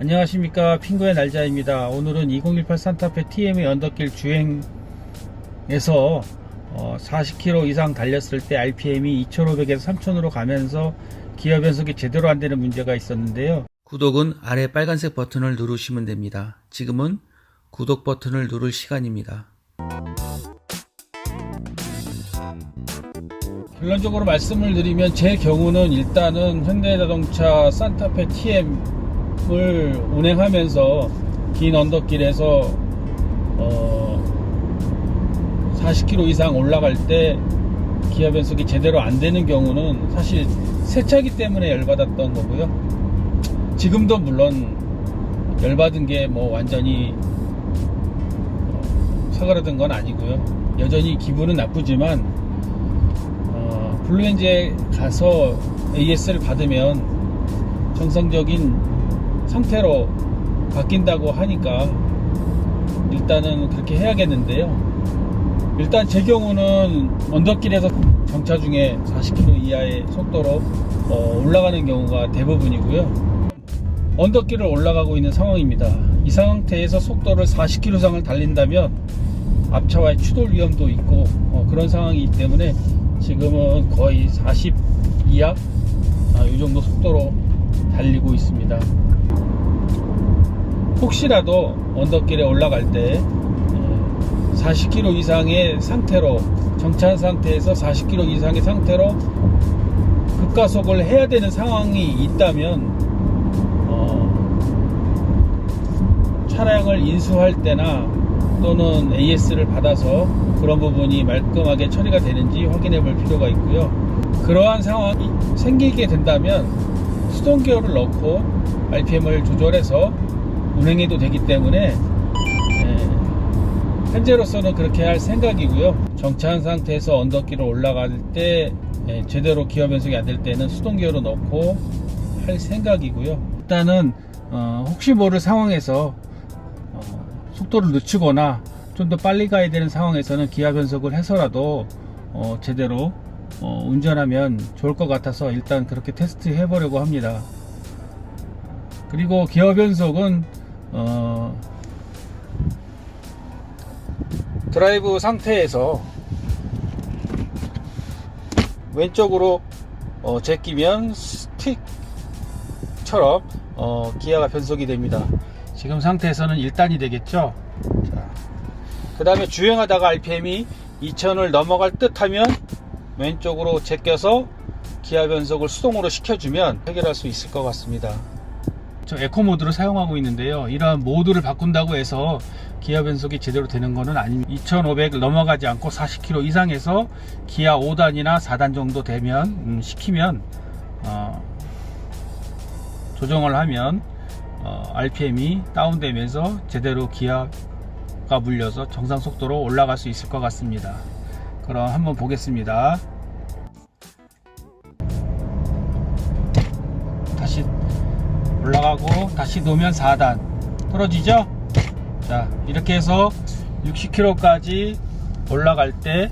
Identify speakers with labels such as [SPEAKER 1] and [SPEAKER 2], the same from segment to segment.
[SPEAKER 1] 안녕하십니까. 핑구의 날자입니다. 오늘은 2018 산타페 TM의 언덕길 주행에서 어, 40km 이상 달렸을 때 RPM이 2500에서 3000으로 가면서 기어 변속이 제대로 안 되는 문제가 있었는데요. 구독은 아래 빨간색 버튼을 누르시면 됩니다. 지금은 구독 버튼을 누를 시간입니다 결론적으로 말씀을 드리면 제 경우는 일단은 현대자동차 산타페 TM을 운행하면서 긴 언덕길에서 어 40km 이상 올라갈 때 기아 변속이 제대로 안 되는 경우는 사실 세차기 때문에 열받았던 거고요. 지금도 물론 열받은 게 뭐 완전히 어, 사그라든 건 아니고요. 여전히 기분은 나쁘지만 어, 블루엔즈에 가서 AS를 받으면 정상적인 상태로 바뀐다고 하니까 일단은 그렇게 해야겠는데요. 일단 제 경우는 언덕길에서 정차 중에 40km 이하의 속도로 어, 올라가는 경우가 대부분이고요. 언덕길을 올라가고 있는 상황입니다. 이 상태에서 속도를 40km 이상을 달린다면 앞차와의 추돌 위험도 있고 어, 그런 상황이기 때문에 지금은 거의 40 이하 아, 이 정도 속도로 달리고 있습니다. 혹시라도 언덕길에 올라갈 때 40km 이상의 상태로 정차한 상태에서 40km 이상의 상태로 급가속을 해야 되는 상황이 있다면 어, 차량을 인수할 때나 또는 AS를 받아서 그런 부분이 말끔하게 처리가 되는지 확인해 볼 필요가 있고요. 그러한 상황이 생기게 된다면 수동 기어를 넣고 RPM을 조절해서 운행해도 되기 때문에 예, 현재로서는 그렇게 할 생각이고요. 정차한 상태에서 언덕길을 올라갈 때 예, 제대로 기어 변속이 안 될 때는 수동 기어로 넣고 할 생각이고요. 일단은 어, 혹시 모를 상황에서 어, 속도를 늦추거나 좀 더 빨리 가야 되는 상황에서는 기아 변속을 해서라도 어, 제대로 어, 운전하면 좋을 것 같아서 일단 그렇게 테스트 해보려고 합니다. 그리고 기어 변속은 어, 드라이브 상태에서 왼쪽으로 어, 제끼면 스틱처럼 어, 기아가 변속이 됩니다. 지금 상태에서는 1단이 되겠죠. 그 다음에 주행하다가 RPM이 2000을 넘어갈 듯 하면 왼쪽으로 제껴서 기아 변속을 수동으로 시켜주면 해결할 수 있을 것 같습니다. 저 에코 모드를 사용하고 있는데요. 이러한 모드를 바꾼다고 해서 기아 변속이 제대로 되는 것은 아닙니다. 2500을 넘어가지 않고 40km 이상에서 기아 5단이나 4단 정도 되면 음, 시키면 어, 조정을 하면 어, RPM이 다운되면서 제대로 기아가 물려서 정상 속도로 올라갈 수 있을 것 같습니다. 그럼 한번 보겠습니다. 다시 올라가고 다시 놓으면 4단 떨어지죠? 자 이렇게 해서 60km까지 올라갈 때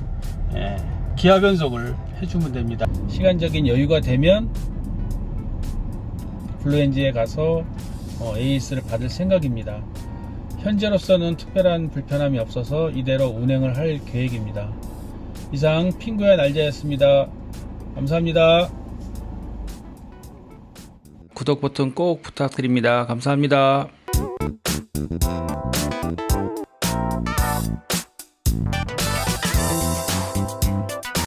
[SPEAKER 1] 예, 기아 변속을 해주면 됩니다. 시간적인 여유가 되면 블루엔지에 가서 어, AS를 받을 생각입니다. 현재로서는 특별한 불편함이 없어서 이대로 운행을 할 계획입니다. 이상 핑구의 날짜였습니다. 감사합니다. 구독 버튼 꼭 부탁드립니다. 감사합니다.